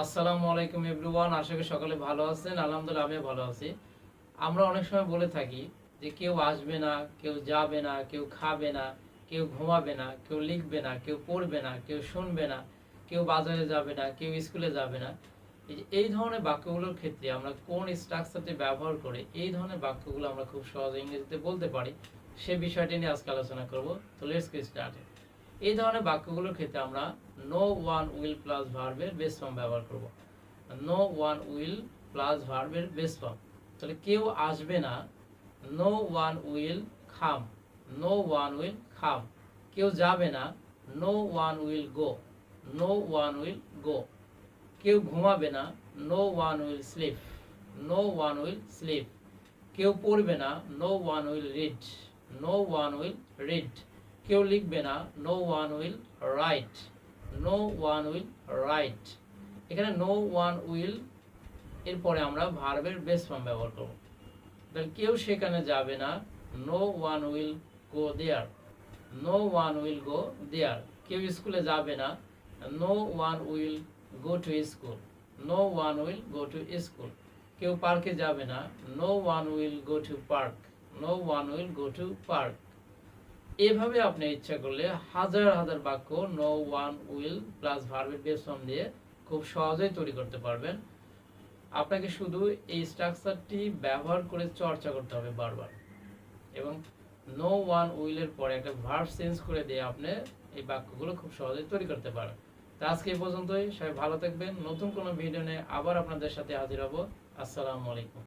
আসসালামু আলাইকুম এভরিওয়ান, আশা করি সকলে ভালো আছেন। আলহামদুলিল্লাহ আমি ভালো আছি। আমরা অনেক সময় বলে থাকি যে কেউ আসবে না, কেউ যাবে না, কেউ খাবে না, কেউ ঘুমাবে না, কেউ লিখবে না, কেউ পড়বে না, কেউ শুনবে না, কেউ বাজারে যাবে না, কেউ স্কুলে যাবে না। এই ধরনের বাক্যগুলোর ক্ষেত্রে আমরা কোন স্ট্রাকচারটি ব্যবহার করে এই ধরনের বাক্যগুলো আমরা খুব সহজে ইংরেজিতে বলতে পারি, সে বিষয়টি নিয়ে আজকে আলোচনা করব। তো লেটস গেট স্টার্টেড এই ধরনের বাক্যগুলোর ক্ষেত্রে আমরা নো ওয়ান উইল প্লাস ভার্বের বেস ফর্ম ব্যবহার করব নো ওয়ান উইল প্লাস ভার্বের বেস ফর্ম তাহলে কেউ আসবে না no one will come no one will come কেউ যাবে না no one will go no one will go কেউ ঘুমাবে না no one will sleep no one will sleep কেউ পড়বে না no one will read no one will read কেউ লিখবে না no one will write no one will write এখানে নো ওয়ান উইল এরপরে আমরা ভার্বের বেস ফর্ম ব্যবহার করব। তাহলে কেউ সেখানে যাবে না। No one will go there no one will go there কেউ স্কুলে যাবে না। No one will go to school no one will go to school কেউ পার্কে যাবে না। No one will go to park no one will go to park এভাবে আপনি ইচ্ছা করলে হাজার হাজার বাক্য নো ওয়ান উইল প্লাস ভার্বের বেস ফর্ম দিয়ে খুব সহজেই তৈরি করতে পারবেন। আপনাকে শুধু এই স্ট্রাকচারটি ব্যবহার করে চর্চা করতে হবে বারবার। এবং নো ওয়ান উইলের পরে একটা ভার্ব চেঞ্জ করে দিয়ে আপনি এই বাক্যগুলো খুব সহজেই তৈরি করতে পারেন। তো আজকে এই পর্যন্তই। সবাই ভালো থাকবেন। নতুন কোনো ভিডিও নিয়ে আবার আপনাদের সাথে হাজির হব। আসসালামু আলাইকুম।